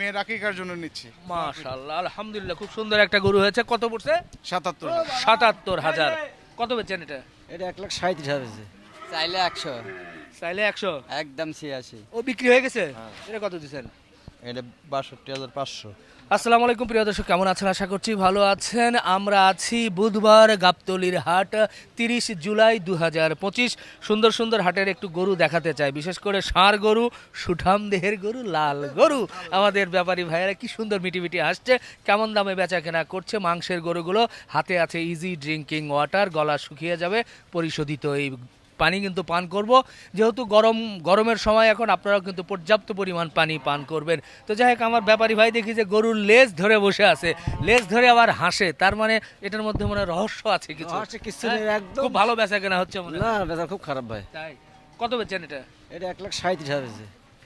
মেয়ের আকিকার জন্য নিচ্ছি? মাশাআল্লাহ আলহামদুলিল্লাহ খুব সুন্দর একটা গরু হয়েছে। কত পড়ছে? সাতাত্তর সাতাত্তর হাজার। কত বেচেন এটা? এটা এক লাখ সাঁত্রিশ হাজার চাইলে একশো। চাইলে একশো? একদম ছিয়াশি। ও বিক্রি হয়ে গেছে? এটা কত দিচ্ছেন? এটা বাষট্টি হাজার পাঁচশো। আসসালামু আলাইকুম, প্রিয় দর্শক, কেমন আছেন? আশা করছি ভালো আছেন। আমরা আছি বুধবার গাবতলির হাট, তিরিশ জুলাই দু হাজার পঁচিশ। সুন্দর সুন্দর হাটের একটু গরু দেখাতে চাই। বিশেষ করে ষাঁড় গরু, সুঠাম দেহের গরু, লাল গরু। আমাদের ব্যাপারী ভাইয়েরা কি সুন্দর মিটি মিটি আসছে কেমন দামে বেচা কেনা করছে মাংসের গরুগুলো। হাতে আছে ইজি ড্রিঙ্কিং ওয়াটার গলা শুকিয়ে যাবে, পরিশোধিত এই পানি কিন্তু পান করব। যেহেতু গরম গরমের সময় এখন আপনারাও কিন্তু পর্যাপ্ত পরিমাণ পানি পান করবেন। তো যাই হোক আমার ব্যাপারী ভাই দেখি যে গরুর লেজ ধরে বসে আছে। লেজ ধরে আবার হাসে। তার মানে এটার মধ্যে মনে রহস্য আছে কিছু। হ্যাঁ? একদম। খুব ভালো বেচা কেনা হচ্ছে মনে না বেচা খুব খারাপ ভাই। তাই। কত বেচেন এটা? এটা এক লাখ সাঁত্রিশ হাজার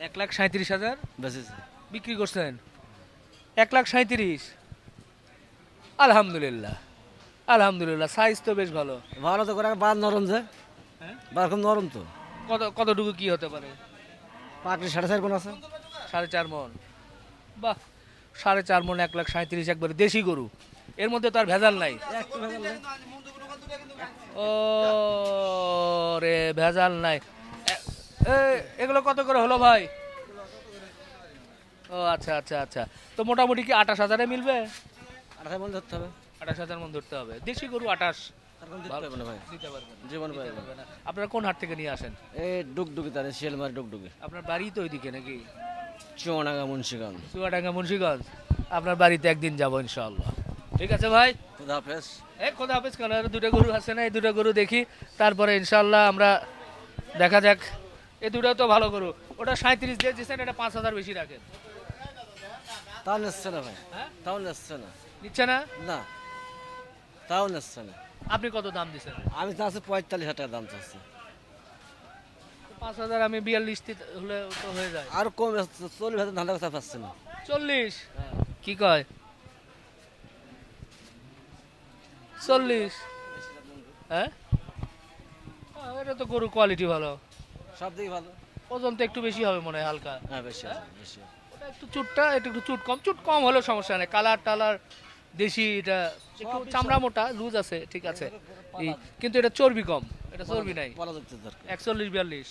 এক লাখ সাঁত্রিশ হাজার? বেচেছে। বিক্রি করছেন? এক লাখ সাঁত্রিশ আলহামদুলিল্লাহ। আলহামদুলিল্লাহ সাইজ তো বেশ ভালো। ভালো তো করে বাদ নরম যে। হ্যাঁ? খুব নরম তো। কত কতটুকু কি হতে পারে? পাকড়ি সাড়ে চার কোন আছে। সাড়ে চার মন। বাহ সাড়ে চার মন এক লাখ সাঁত্রিশ একবারে দেশি গরু। এর মধ্যে তো আর ভেজাল নাই। ও রে ভেজাল নাই। এগুলো কত করে হলো ভাই? ও আচ্ছা আচ্ছা আচ্ছা। তো মোটামুটি কি আঠাশ হাজারে মিলবে? আঠাশ মন ধরতে হবে। আঠাশ হাজার মন ধরতে হবে। দেশি গরু আঠাশ। পারবে না। ভাই জীবন পারবে না। আপনারা কোন হাট থেকে নিয়ে আসেন? এই ডুকডুকি তার শিয়ালমারি ডুকডুকি আপনার বাড়ি তো ওইদিকে নাকি? চুয়াডাঙ্গা মুন্সিগঞ্জ। চুয়াডাঙ্গা মুন্সিগঞ্জ। আপনার বাড়িতে একদিন যাব ইনশাআল্লাহ। ঠিক আছে ভাই? খুদা হাফেজ। এই খোদা হাফেজ কেন? আর দুটো গরু আছে না এই দুটো গরু দেখি। তারপরে ইনশাল্লাহ আমরা দেখা যাক। এই দুটো তো ভালো গরু। ওটা সাঁত্রিশ দিয়ে দিচ্ছেন এটা পাঁচ হাজার বেশি রাখেন। তাও নিচ্ছে না ভাই। হ্যাঁ? তাও নিচ্ছে না। নিচ্ছে না? না। তাও নিচ্ছে না। আপনি কত দাম দিচ্ছেন আমি তো আছে পঁয়তাল্লিশ হাজার টাকা দাম চাচ্ছি। পাঁচ হাজার আমি বিয়াল্লিশ হলে তো হয়ে যায়। আর কম চল্লিশ হাজার ধান্দা কথা পাচ্ছে না। চল্লিশ? কি কয়? চল্লিশ? হ্যাঁ? এটা তো গরু কোয়ালিটি ভালো। সব দিকে ভালো। ওজন তো একটু বেশি হবে মনে হয় হালকা। হ্যাঁ বেশি বেশি ওটা একটু চুটটা একটু চুট কম। চুট কম হলেও সমস্যা নেই। কালার টালার দেশি এটা একটু চামড়া মোটা লুজ আছে ঠিক আছে। কিন্তু এটা চর্বি কম এটা চর্বি নাই। একচল্লিশ বিয়াল্লিশ।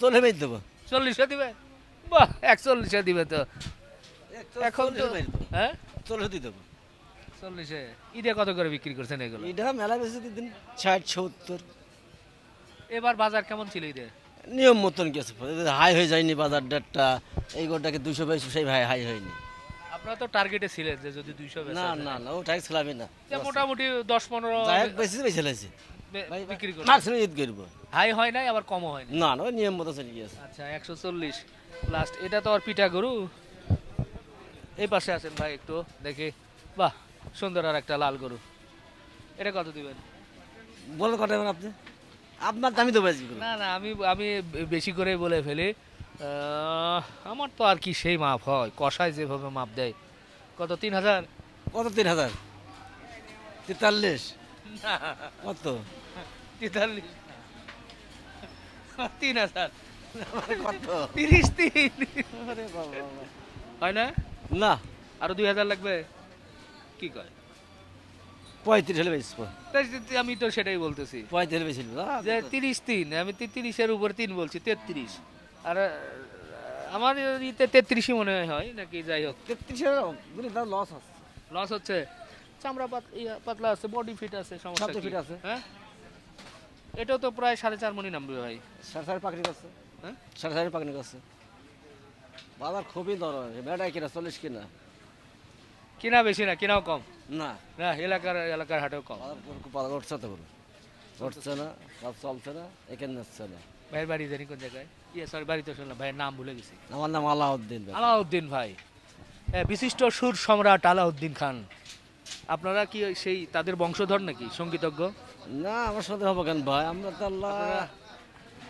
চলে বেঁধে দেবো। চল্লিশে দিবে? বাহ একচল্লিশে দিবে তো। এখন তো হ্যাঁ? চলে দিয়ে দেবো। চল্লিশে। ঈদে কত করে বিক্রি করছেন এগুলো? এটা মেলা বেশি দিন ষাট সত্তর। এবার বাজার কেমন ছিল ঈদে নিয়ম মতন গেছে। হাই হয়ে যায়নি বাজার ডেটটা। এই গোটাকে দুশো বেশি সেই ভাই হাই হয়নি। আপনারা তো টার্গেটে ছিলেন যে যদি দুইশো না না না ওটাই ছিলামই না। মোটামুটি দশ পনেরো যাই হোক বেশি বেশি লাগছে বিক্রি করব। হাই হয় নাই আবার কমও হয় না না ওই নিয়ম মতো চলে গিয়েছে। আচ্ছা একশো চল্লিশ। লাস্ট এটা তো আর পিঠা গরু। এই পাশে আছেন ভাই একটু দেখি। বাহ সুন্দর আর একটা লাল গরু। এটা কত দিবেন? বলে কটা এবার আপনি? আপনার দামি দেবো আজকে না না আমি আমি বেশি করে বলে ফেলি। আমার তো আর কি সেই মাপ হয়। কষায় যেভাবে মাপ দেয়। কত তিন হাজার? কত তিন হাজার? তেতাল্লিশ? কত? তেতাল্লিশ। তিন হাজার। কত? তিরিশ তিন। হয় না? না। আরও দুই হাজার লাগবে? কি কয়? পঁয়ত্রিশ হলে বেশি আমি তো সেটাই বলতেছি। পঁয়ত্রিশ হলে বেশি তিরিশ তিন আমি তিরিশের উপর তিন বলছি তেত্রিশ। আর আমার ইতে তেত্রিশই মনে হয় নাকি যাই হোক। তেত্রিশ লস আছে। লস হচ্ছে। চামড়া পাত পাতলা আছে বডি ফিট আছে সমস্যা fit আছে। হ্যাঁ? এটাও তো প্রায় সাড়ে চার মনি নামবে ভাই। সাড়ে সাড়ে পাকড়ি করছে হ্যাঁ? সাড়ে সাড়ে পাকড়ি করছে বাজার খুবই নরম বেড়াই কিনা চল্লিশ কিনা? কিনা বেশি না কিনাও কম। না। না এলাকার এলাকার হাটেও কম। উঠছে তো উঠছে না সব চলছে না এখানে যাচ্ছে না। ভাইয়ের বাড়ি জানি কোন জায়গায়? ইয়ে সরি বাড়িতে শুনলাম ভাইয়ের নাম ভুলে গেছি। আমার নাম আলাউদ্দিন ভাই। আলাউদ্দিন ভাই। বিশিষ্ট সুর সম্রাট আলাউদ্দিন খান। আপনারা কি সেই তাদের বংশধর নাকি সঙ্গীতজ্ঞ? না আমার সাথে হবে কেন ভাই? আমরা তো আল্লাহ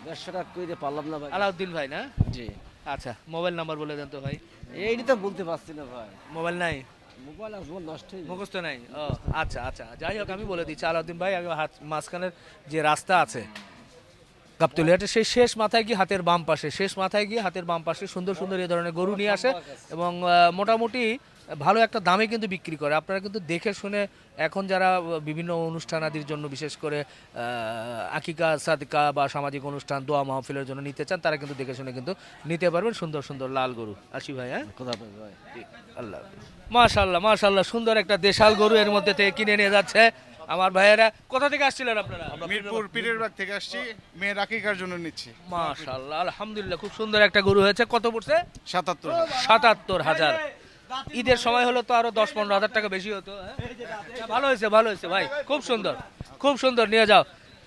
ব্যবসাটা করে পারলাম না ভাই। আলাউদ্দিন ভাই না? জি। আচ্ছা মোবাইল নাম্বার বলে দেন তো ভাই। এইটি তো বলতে পারছি না ভাই। মোবাইল নাই? মোবাইল আসব নষ্ট হয়ে মুখস্থ নাই? ও আচ্ছা আচ্ছা। যাই হোক আমি বলে দিচ্ছি আলাউদ্দিন ভাই হাত মাঝখানের যে রাস্তা আছে গাবতলিহাটে সেই শেষ মাথায় গিয়ে হাতের বাম পাশে শেষ মাথায় গিয়ে হাতের বাম পাশে সুন্দর সুন্দর এই ধরনের গরু নিয়ে আসে এবং মোটামুটি ভালো একটা দামে কিন্তু বিক্রি করে। আপনারা কিন্তু দেখে শুনে এখন যারা বিভিন্ন অনুষ্ঠান আদির জন্য বিশেষ করে আকিকা সাদকা বা সামাজিক অনুষ্ঠান দোয়া মাহফিলের জন্য নিতে চান তারা কিন্তু দেখে শুনে কিন্তু নিতে পারবেন সুন্দর সুন্দর লাল গরু। আসি ভাই হ্যাঁ? কোথা আল্লাহ মাশাল্লাহ মাশাল্লাহ সুন্দর একটা দেশাল গরু এর মধ্যে থেকে কিনে নিয়ে যাচ্ছে। আমার ভাইয়েরা কোথা থেকে আসছিলেন আপনারা? মিরপুর পীরের বাগ থেকে আসছি। মেয়ের আকিকার জন্য নিচ্ছি। মাশাল্লাহ আলহামদুলিল্লাহ খুব সুন্দর একটা গরু হয়েছে। কত পড়ছে? সাতাত্তর সাতাত্তর হাজার। ঈদের সময় হলো তো আরও দশ পনেরো হাজার টাকা বেশি হতো হ্যাঁ? ভালো হয়েছে ভালো হয়েছে ভাই। খুব সুন্দর খুব সুন্দর। নিয়ে যাও।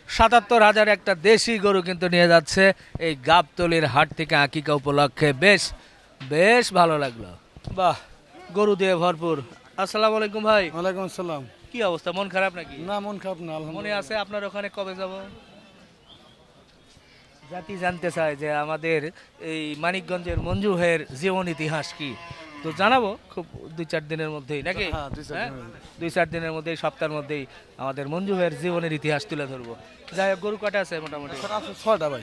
সাতাত্তর হাজার একটা দেশি গরু কিন্তু নিয়ে যাচ্ছে। এই গাবতলির হাট থেকে আকিকা উপলক্ষে বেশ বেশ ভালো লাগল। বাহ গরু দিয়ে ভরপুর। আসসালামু আলাইকুম ভাই। ওয়ালাইকুম আসসালাম। কি অবস্থা? মন খারাপ নাকি? না মন খারাপ না মনে আছে আপনার ওখানে কবে যাব? জাতি জানতে চায় যে আমাদের এই মানিকগঞ্জের মঞ্জু ভাইয়ের জীবন ইতিহাস কি। তো জানাব খুব দুই চার দিনের মধ্যেই নাকি? হ্যাঁ, দুই চার হ্যাঁ? দিনের মধ্যে। দুই চার দিনের মধ্যেই সপ্তাহের মধ্যেই আমাদের মঞ্জু ভাইয়ের জীবনের ইতিহাস তুলে ধরবো। যাই হোক গরু কাটা আছে মোটামুটি? ছটা ভাই।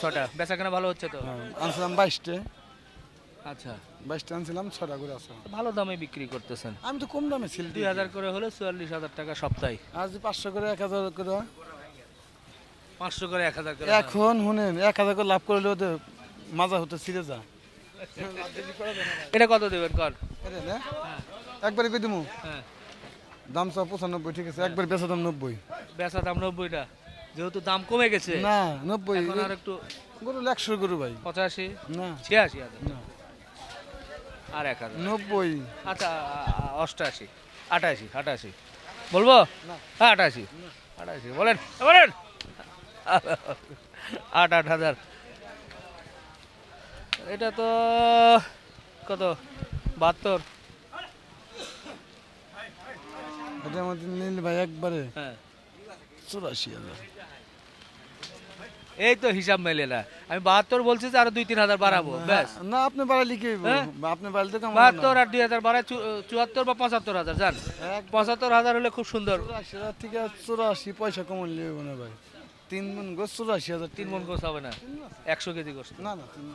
ছটা বেচা কেনা ভালো হচ্ছে তো? হ্যাঁ, আনছিলাম বাইশটে। আচ্ছা। বাইশটা আনছিলাম ছয়টা করে আছে। ভালো দামে বিক্রি করতেছেন? আমি তো কম দামে ছিল দুই। হাজার করে হলে চুয়াল্লিশ হাজার টাকা সপ্তাহে। যদি পাঁচশো করে এক হাজার করে। হয়, পাঁচশো করে এক হাজার করে। এখন শুনেন এক হাজার করে লাভ করলে তো মাজা হতে ছিঁড়ে যা এটা কত দেবেন? কর। না? একবারে কই দিমু? হ্যাঁ। দাম সব পঁচানব্বই ঠিক আছে। একবার বেচা দাম নব্বই। বেচা দাম নব্বইটা। যেহেতু দাম কমে গেছে না নব্বই। আর একটু গরু একশো গরু ভাই। পঁচাশি? না। ছিয়াশি হাজার। না। আর এক হাজার। নব্বই। আচ্ছা অষ্টাশি। আটাশি আটাশি। বলব? হ্যাঁ আটাশি। আটাশি বলেন বলেন। আট আট হাজার। এটা তো কত? বাহাত্তর। এটার মধ্যে নীল ভাই একবারে হ্যাঁ। চুরাশি হাজার। এই তো হিসাব মেলে না। আমি বাহাত্তর বলছি যে আরও দুই তিন হাজার বাড়াবো ব্যাস। না আপনি বাড়ালি কি হ্যাঁ? আপনি বাড়ালে তো বাহাত্তর আর দুই হাজার বাড়ায় চুয়াত্তর বা পঁচাত্তর হাজার জান। পঁচাত্তর হাজার হলে খুব সুন্দর। থেকে চুরাশি পয়সা কমন লিখব না ভাই। তিন মন গোস চুরাশি হাজার তিন মন গোস হবে না। একশো কেজি গোস। না না তিন।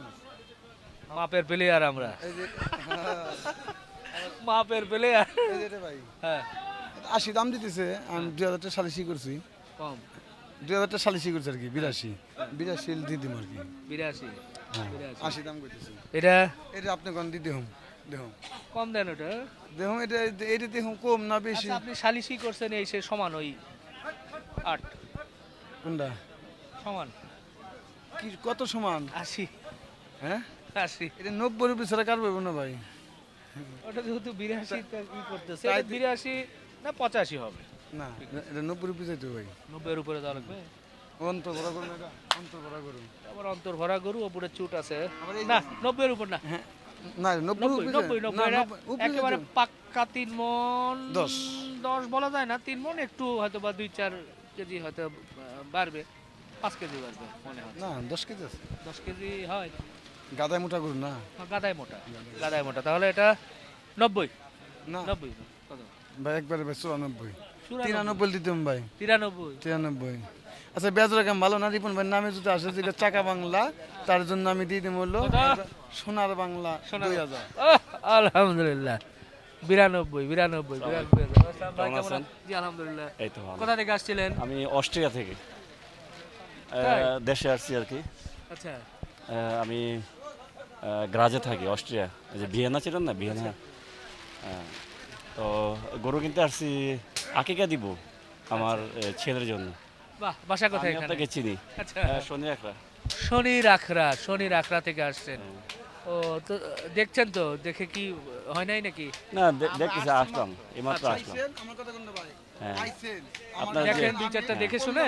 মাপের প্লেয়ার আমরা। মাপের প্লেয়ার ভাই। হ্যাঁ। আশি দাম দিতেছে আমি দুই হাজার টাকা সালিশি করছি। কম। দুই হাজার টাকা সালিশি করছি আর কি বিরাশি। বিরাশি দিয়ে দিম আর কি। বিরাশি। হ্যাঁ, আশি দাম করতেছে এটা? এটা আপনি কোন দিয়ে দেহম দেহম। কম দেন ওটা। দেহম এটা এটা দেহম কম না বেশি? আচ্ছা আপনি সালিশি করছেন এই সে সমান ওই আট। কোনটা? সমান। কি কত সমান? আশি। হ্যাঁ? আশি। এটা নব্বই রুপি ছাড়া কার পাবো না ভাই? ওটা যেহেতু বিরাশি ই করতেছে বিরাশি না পঁচাশি হবে। না এটা নব্বই রুপি চাইতে ভাই। নব্বইয়ের উপরে দেওয়া লাগবে অন্তর ভরা করুন এটা অন্তর ভরা করুন। আবার অন্তর ভরা গরু ওপরে চুট আছে। না নব্বইয়ের উপর না। হ্যাঁ না নব্বই নব্বই না, নব্বই নব্বই, উপরে একেবারে পাক্কা তিন মন দশ। দশ বলা যায় না তিন মন একটু হয়তো বা দুই চার কেজি হয়তো বাড়বে। পাঁচ কেজি বাড়বে মনে হয়। না দশ কেজি আছে। দশ কেজি হয়। গাদায় মোটা করুন না। গাদায় মোটা গাদায় মোটা। তাহলে এটা নব্বই। না। নব্বই কত? একবারে চুরানব্বই। তিরানব্বই দিতাম ভাই। তিরানব্বই। তিরানব্বই। আচ্ছা বেজরা কাম ভালো না? রিপন ভাই নামে যদি আসে যেটা চাকা বাংলা তার জন্য আমি দিয়ে দিম হলো? সোনার বাংলা দুই হাজার। আলহামদুলিল্লাহ। বিরানব্বই বিরানব্বই? জি আলহামদুলিল্লাহ। এই তো কোথা থেকে আসছিলেন? আমি অস্ট্রিয়া থেকে। দেশে আসছি আর কি। আচ্ছা। আমি গ্রাজে থাকি অস্ট্রিয়া। যে ভিয়েনা ছিলেন না ভিয়েনা। হ্যাঁ। তো গরু কিনতে আসছি আকিকা দিব আমার ছেলের জন্য। বাহ বাসা কোথায় এখানে? আপনাকে চিনি। আচ্ছা। শনি আখড়া। শনি রাখরা শনি রাখরা থেকে আসছেন। ও তো দেখছেন তো? দেখে কি হয় নাই নাকি? না দে- দেখতেছি আসলাম এইমাত্র আসলাম। আমার কথা কোনটা ভাই হ্যাঁ। আইছেন আপনার যে দেখেন দুই চারটা দেখে শুনে।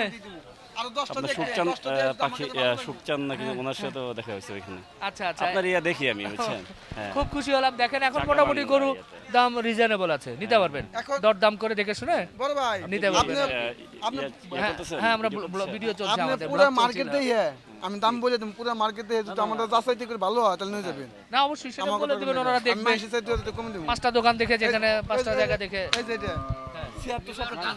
আপনার দেখে সুকচান দশটা আহ, দেখে পাখি আমাকে আহ, ভালো সুকচান নাকি ওনার সাথেও দেখা হয়েছে ওইখানে? আচ্ছা আচ্ছা। আপনার ইয়া দেখি আমি বুঝছেন? হ্যাঁ। খুব খুশি হলাম। দেখেন এখন মোটামুটি গরু দাম রিজনেবল আছে। নিতে পারবেন। দর দাম করে দেখে শুনে বড় ভাই নিতে পারবেন। হ্যাঁ, হ্যাঁ আমরা ভিডিও চলছে। আমাদের পুরো মার্কেট দিয়ে আমি দাম বলে দিম পুরো মার্কেট দিয়ে যদি আমাদের যাচাইতে করে ভালো হয় তাহলে নিয়ে যাবেন। না অবশ্যই সেটা বলে দিবেন ওনারা পাঁচটা দোকান দেখে যেখানে পাঁচটা জায়গা দেখে। এই যে এটা ছিয়াত্তর সাতাত্তর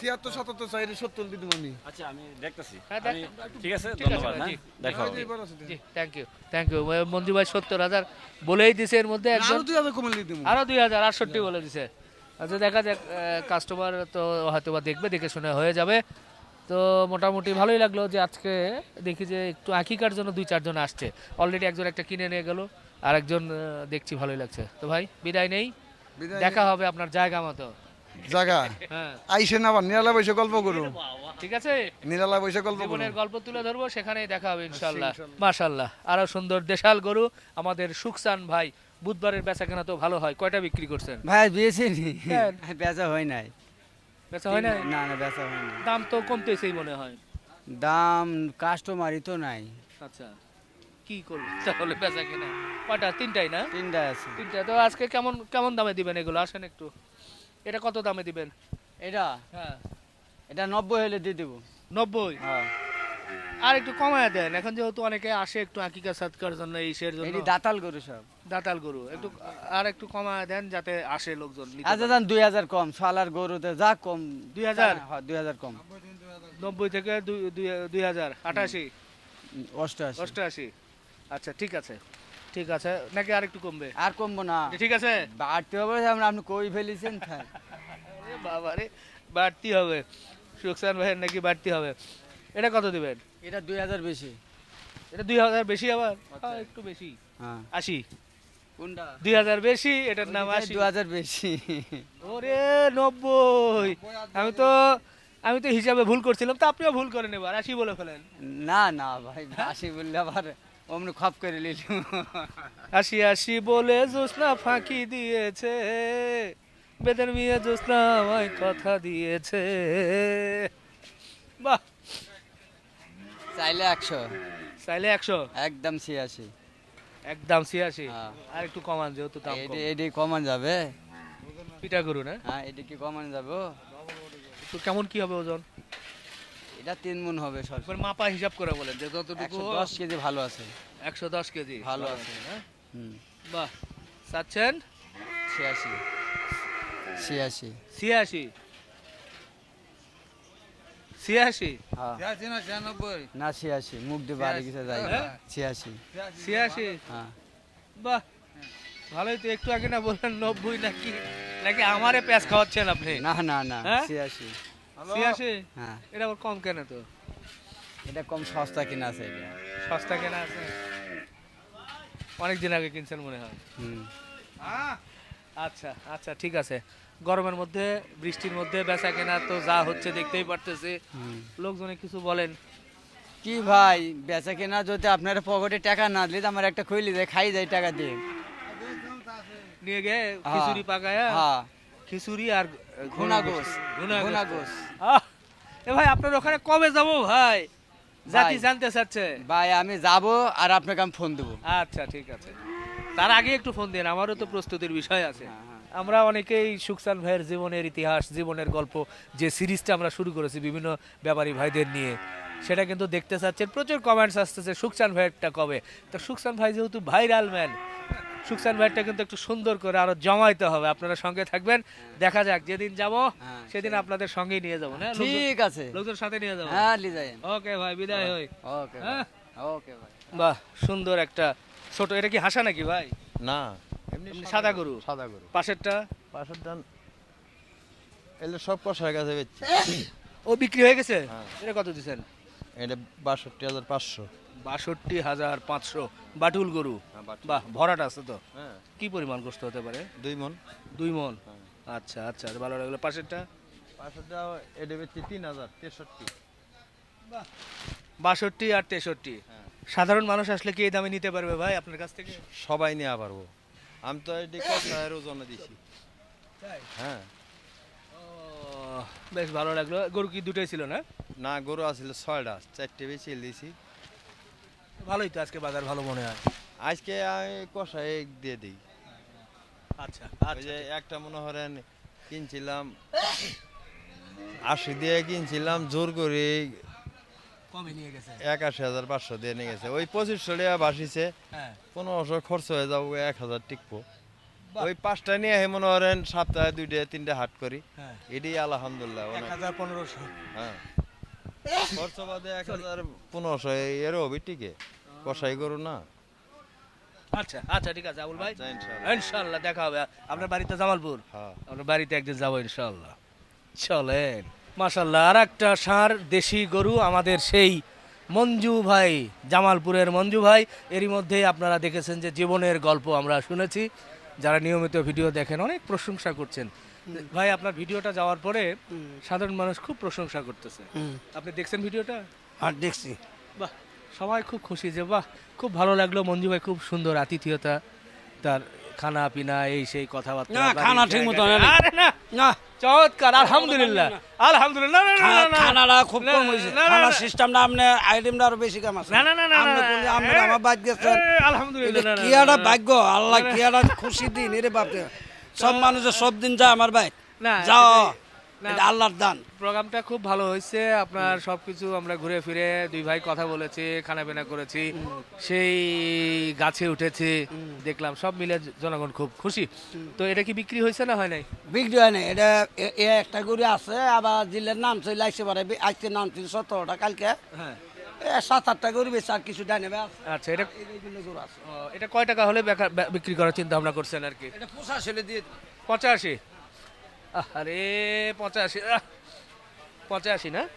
ছিয়াত্তর সাতাত্তর চাই সত্তর দিতে আমি। আচ্ছা আমি দেখতেছি। হ্যাঁ, আমি দেখ- ঠিক আছে ধন্যবাদ হ্যাঁ দেখা হবে। জি thank you thank you Manju ভাই সত্তর হাজার বলেই দিছে এর মধ্যে একজন। আরও দুই হাজার কমে দিয়ে আরও দুই হাজার আটষট্টি বলে দিছে। আচ্ছা দেখা যাক কাস্টমার তো হয়তো বা দেখবে দেখে শুনে হয়ে যাবে। তো মোটামুটি ভালোই লাগল যে আজকে দেখি যে একটু আঁকিকার জন্য দুই চারজন আসছে। অলরেডি একজন একটা কিনে নিয়ে গেল আর একজন দেখছি ভালোই লাগছে। তো ভাই বিদায় নেই। দেখা হবে আপনার জায়গা মতো। জায়গা হ্যাঁ। আইসেন আবার নিরালা বসে গল্প করুন। ঠিক আছে? নিরালা গল্প জীবনের গল্প তুলে ধরবো সেখানেই দেখা হবে ইনশাল্লাহ মাশাল্লাহ আরও সুন্দর দেশাল গরু আমাদের সুকসান ভাই। বুধবারের বেচা কেনা তো ভালো হয়। কয়টা বিক্রি করছেন? ভাই বেশি নি বেচা হয় নাই। বেচা হয় না না না বেচা হয় নাই। দাম তো কমতেছেই মনে হয়। দাম কাস্টমারই তো নাই। আচ্ছা। কি করব? তাহলে বেচা কেনা। কয়টা? তিনটাই না? তিনটা আছে। তিনটা তো আজকে কেমন কেমন দামে দিবেন এগুলো? আসেন একটু। এটা কত দামে দিবেন? এটা? হ্যাঁ। এটা নব্বই হলে দিয়ে দেবো। নব্বই? হ্যাঁ। আর একটু কমায় দেন। এখন যেহেতু অনেকে আসে একটু আকিকা সাদকার জন্য এইসের জন্য। এটি দাতাল গরু সব। দাতাল গরু। একটু আর একটু কমায় দেন যাতে আসে লোকজন আচ্ছা। দাম দুই হাজার কম। সালার গরুতে যা কম 2000? হ্যাঁ দুই হাজার কম। নব্বই থেকে দুই- দুই- দুই হাজার আটাশি। অষ্টআশি। অষ্টআশি। আচ্ছা ঠিক আছে। ঠিক আছে। নাকি আর একটু কমবে? আর কমবো না। ঠিক আছে। বাড়তে হবে আমরা আপনি কই ফেলিছেন? বাবা রে বাড়তি হবে। সুকসান ভাইয়ের নাকি বাড়তি হবে। এটা কত দিবেন? এটা দুই হাজার বেশি। এটা দুই হাজার বেশি আবার? হ্যাঁ, একটু বেশি। হ্যাঁ। আশি। কোনটা? দুই হাজার বেশি এটার নাম আশি। দু হাজার বেশি। ওরে নব্বই। আমি তো আমি তো হিসাবে ভুল করছিলাম তো আপনিও ভুল করে নেবার আশি বলে ফেলেন। না না ভাই আশি বললে আবার অমনি খপ করে নিল আশি আশি বলে জোসনা ফাঁকি দিয়েছে। বেদের মিয়ে জোসনা আমায় কথা দিয়েছে। বাহ! চাইলে একশো। চাইলে একশো? একদম ছিয়াশি। একদম ছিয়াশি? হ্যাঁ। আর একটু কমান যেহেতু দাম। এটি কমান যাবে। পিঠা করুন হ্যাঁ? হ্যাঁ এটি কি কমান যাবে? তো কেমন কি হবে ওজন? এটা তিন মন হবে সর একবার মাপা হিসাব করে বলেন যে যতটুকু দশ কেজি ভালো আছে। একশো দশ কেজি? ভালো আছে। হ্যাঁ? হুম। বাহ চাচ্ছেন? ছিয়াশি। ছিয়াশি। ছিয়াশি? ছিয়াশি? হ্যাঁ। না ছিয়াশি। মুখ দিয়ে বাড়ি গেছে যাই। হ্যাঁ? ছিয়াশি। ছিয়াশি? হ্যাঁ। বাহ ভালোই তো একটু আগে না বললেন নব্বই নাকি? নাকি আমারে প্যাঁচ খাওয়াচ্ছেন আপনি? না না না হ্যাঁ? ছিয়াশি। ছিয়াশি? হ্যাঁ। এটা আবার কম কেন তো? এটা কম সস্তা কিনা আছে এটা। সস্তা কেনা আছে? অনেক দিন আগে কিনছেন মনে হয়। হুম। আচ্ছা আচ্ছা ঠিক আছে। গরমের মধ্যে বৃষ্টির মধ্যে বেচা কেনা তো যা হচ্ছে দেখতেই পারতেছে। লোকজনে কিছু বলেন। কি ভাই বেচা কেনা যদি আপনার পকেটে টাকা না দিলে আমার একটা খুইলি যায় খাই যায় টাকা দিয়ে। নিয়ে গিয়ে খিচুড়ি পাকায়া হ্যাঁ। খিচুড়ি আর ঘুনা গোস ঘুনা ঘুনা গোস গোস আহ, এ ভাই আপনার ওখানে কবে যাব ভাই? জাতি জানতে চাচ্ছে। ভাই আমি যাব আর আপনাকে আমি ফোন দেবো। আচ্ছা ঠিক আছে। তার আগে একটু ফোন দিন আমারও তো প্রস্তুতির বিষয় আছে। হ্যাঁ, হ্যাঁ। আমরা অনেকেই সুকসান ভাইয়ের জীবনের ইতিহাস জীবনের গল্প যে সিরিজটা আমরা শুরু করেছি বিভিন্ন ব্যাপারী ভাইদের নিয়ে সেটা কিন্তু দেখতে চাচ্ছেন। প্রচুর কমেন্টস আসতেছে সুকসান ভাইয়েরটা কবে? তো সুকসান ভাই যেহেতু ভাইরাল ম্যান সুকসান ভাইটা কিন্তু একটু সুন্দর করে আরও জমাইতে হবে। আপনারা সঙ্গে থাকবেন। দেখা যাক যেদিন যাব হ্যাঁ, সেদিন আপনাদের সঙ্গে নিয়ে যাব না? ঠিক আছে। লোকজন সাথে নিয়ে যাব। হ্যাঁ লি যাই। ওকে ভাই বিদায় হই। ওকে হ্যাঁ? ওকে ভাই। বাহ সুন্দর একটা ছোট এটা কি হাসা নাকি ভাই? না এমনি সাদা গরু। সাদা গরু। পাশেরটা? পাশের ডান এলে সব কষার কাছে বেচছি। ও বিক্রি হয়ে গেছে? হ্যাঁ। এটা কত দিচ্ছেন? এটা বাষট্টি হাজার পাঁচশো। বাষট্টি হাজার পাঁচশো। বাটুল গরু। হ্যাঁ, বাহ ভরাট আছে তো। হ্যাঁ। কি পরিমাণ কষ্ট হতে পারে? দুই মন। দুই মন? হ্যাঁ। আচ্ছা আচ্ছা ভালো লাগল। পাশেরটা? পাশেরটা এটা বেচছি তিন হাজার তেষট্টি। বাষট্টি আর তেষট্টি। সাধারণ মানুষ আসলে কি এই দামে নিতে পারবে ভাই আপনার কাছ থেকে? সবাই নেওয়া পারব। আমি তো এটি কষায়ের ওজনে দিছি। হ্যাঁ। ও, বেশ ভালো লাগল। গরু কি দুটোই ছিল না? না গরু আছিল ছয়টা। চারটে বেশি দিয়েছি ভালোই তো আজকে বাজার ভালো মনে হয়। আজকে আমি কষায় দিয়ে দিই। আচ্ছা ওই আচ্ছা যে একটা মনে করেন কিনছিলাম আশি দিয়ে কিনছিলাম জোর করে কমে নিয়ে গেছে। একাশি হাজার পাঁচশো দিয়ে নিয়ে গেছে। ওই পঁচিশশো টাকা বাসিছে হ্যাঁ। পনেরোশো খরচ হয়ে যাব এক হাজার টিকবো। ওই পাঁচটা নিয়ে হে মনে করেন সপ্তাহে দুইটা তিনটা হাট করি। হ্যাঁ। এটাই আলহামদুলিল্লাহ এক হাজার পনেরোশো। হ্যাঁ। খরচ বাদে এক হাজার পনেরোশো এর হবি টিকে। কষাই না। আচ্ছা আচ্ছা ঠিক আছে আবুল ভাই। আচ্ছা, ইনশাল্লাহ। দেখা হবে। আপনার বাড়িতে জামালপুর? হ্যাঁ। আপনার বাড়িতে একদিন যাব ইনশাল্লাহ। চলেন। মাশাল্লাহ আর একটা ষাঁড় দেশি গরু আমাদের সেই মঞ্জু ভাই জামালপুরের মঞ্জু ভাই। এরই মধ্যেই আপনারা দেখেছেন যে জীবনের গল্প আমরা শুনেছি। যারা নিয়মিত ভিডিও দেখেন অনেক প্রশংসা করছেন। ভাই আপনার ভিডিওটা যাওয়ার পরে সাধারণ মানুষ খুব প্রশংসা করতেছে আপনি দেখছেন ভিডিওটা আর দেখছি বাহ সবাই খুব খুশি যে বাহ খুব ভালো লাগল মঞ্জু ভাই খুব সুন্দর আতিথিয়তা তার খানা পিনা এই সেই কথাবার্তা না, খানা ঠিক মতো না না চমৎকার আলহামদুলিল্লাহ আলহামদুলিল্লাহ না, না, না। খানাটা খুব কম না, হয়েছে না, না, খানার সিস্টেমটা আপনি আইটেমটা আরও বেশি কাম আছে না, না, না, না, আপনি আমার এ, আলহামদুলিল্লাহ, না, না, কি একটা ভাগ্য আল্লাহ কি একটা খুশি দিন এরে বাপরে সব মানুষের সব দিন যায় আমার ভাই। যাও। আল্লাহর দান। প্রোগ্রামটা খুব ভালো হয়েছে। আপনার সবকিছু আমরা ঘুরে ফিরে দুই ভাই কথা বলেছি খানা পিনা করেছি সেই গাছে উঠেছে দেখলাম সব মিলে জনগণ খুব খুশি। তো এটা কি বিক্রি হয়েছে না হয় নাই? বিক্রি হয় না এটা একটা গরু আছে আবার জিল্লের নাম চলে আসছে পারে আজকে নাম ছিল সতেরোটা কালকে হ্যাঁ। সাত আটটা গরু বেশি আর কিছু ডাইনে আচ্ছা এটা এইগুলো আছে। এটা কয় টাকা হলে বেকা- বিক্রি করার চিন্তা ভাবনা করছেন আর কি? এটা পোষা ছেলে দিয়ে পঁচাশি? আরে পঁচাশি। পঁচাশি না?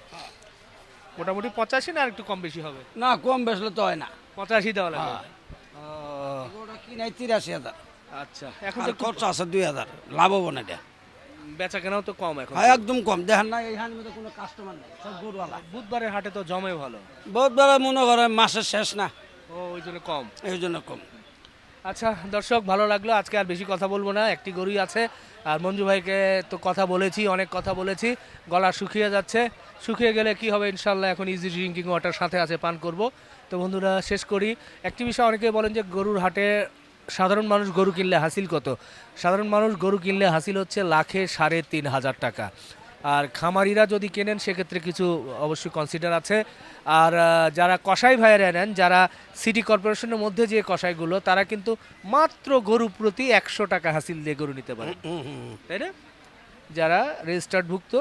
মোটামুটি পঁচাশি না আর একটু কম বেশি হবে? না কম বেশলে তো হয় না। পঁচাশি দেওয়া লাগবে। ও, গরুটা কিনাই তিরাশি হাজার। আচ্ছা এখন খরচ আছে দুই হাজার। লাভ হব না এটা। বেচা কেনাও তো কম এখন। হয় একদম কম। দেখেন না এইখানে মধ্যে কোনো কাস্টমার নেই সব গরুওয়ালা। বুধবারের হাটে তো জমে ভালো। বড় মনে করে মাসের শেষ না। ও ওই জন্য কম। এই জন্য কম। আচ্ছা দর্শক ভালো লাগল। আজকে আর বেশি কথা বলব না একটি গরুই আছে। আর মঞ্জু ভাইকে তো কথা বলেছি অনেক কথা বলেছি। গলা শুকিয়ে যাচ্ছে। শুকিয়ে গেলে কি হবে ইনশাল্লাহ এখন ইজি ড্রিঙ্কিং ওয়াটার সাথে আছে পান করব। তো বন্ধুরা শেষ করি। একটি বিষয় অনেকে বলেন যে গরুর হাটে সাধারণ মানুষ গরু কিনলে হাসিল কত? সাধারণ মানুষ গরু কিনলে হাসিল হচ্ছে লাখে সাড়ে তিন হাজার টাকা। আর খামারিরা যদি কেনেন সেক্ষেত্রে কিছু অবশ্যই কনসিডার আছে। আর যারা কসাই ভাইয়েরা নেন যারা সিটি কর্পোরেশনের মধ্যে যে কষাইগুলো তারা কিন্তু মাত্র গরু প্রতি একশো টাকা হাসিল দিয়ে গরু নিতে পারে তাই না? যারা রেজিস্টার্ড ভুক্ত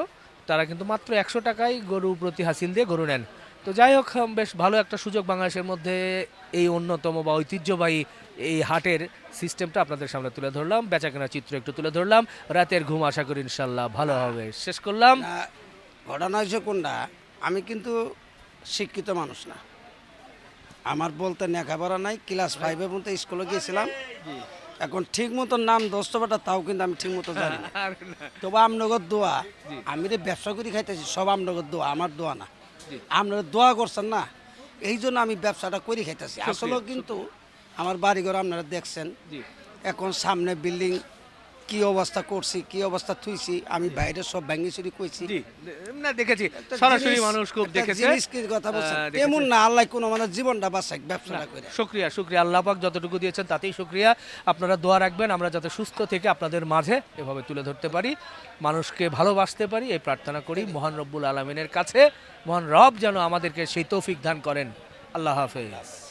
তারা কিন্তু মাত্র একশো টাকায় গরু প্রতি হাসিল দিয়ে গরু নেন। তো যাই হোক বেশ ভালো একটা সুযোগ বাংলাদেশের মধ্যে এই অন্যতম বা ঐতিহ্যবাহী এই হাটের সিস্টেমটা আপনাদের সামনে তুলে ধরলাম। বেচাকেনা চিত্র একটু তুলে ধরলাম। রাতের ঘুম আশা করি ইনশাল্লাহ ভালো হবে। শেষ করলাম। ঘটনা হয়েছে কোনটা? আমি কিন্তু শিক্ষিত মানুষ না। আমার বলতে লেখাপড়া নাই ক্লাস ফাইভে পর্যন্ত স্কুলে গিয়েছিলাম। এখন ঠিক মতো নাম দোস্তবাটা তাও কিন্তু আমি ঠিক মতো জানি। তবে আমনগর দোয়া। আমি যে ব্যবসা করি খাইতেছি সব আমনগর দোয়া আমার দোয়া না। আপনারা দোয়া করছেন না? এই জন্য আমি ব্যবসাটা করে খেতেছি আসলে কিন্তু আমার বাড়িঘর আপনারা দেখছেন। এখন সামনে বিল্ডিং। কি অবস্থা করছি কি অবস্থা থুইছি আমি বাইরে সব চুরি কইছি। না দেখেছি সরাসরি মানুষ খুব দেখেছে। জিনিস কি কথা বলছেন? এমন না আল্লাহ কোনো আমাদের জীবনটা বাঁচাক ব্যবসাটা করে শুক্রিয়া শুক্রিয়া। আল্লাহ পাক যতটুকু দিয়েছেন তাতেই শুক্রিয়া। আপনারা দোয়া রাখবেন আমরা যাতে সুস্থ থেকে আপনাদের মাঝে এভাবে তুলে ধরতে পারি মানুষকে ভালোবাসতে পারি এই প্রার্থনা করি। মহান রব্বুল আলমিনের কাছে মহান রব যেন আমাদেরকে সেই তৌফিক দান করেন। আল্লাহ হাফেজ।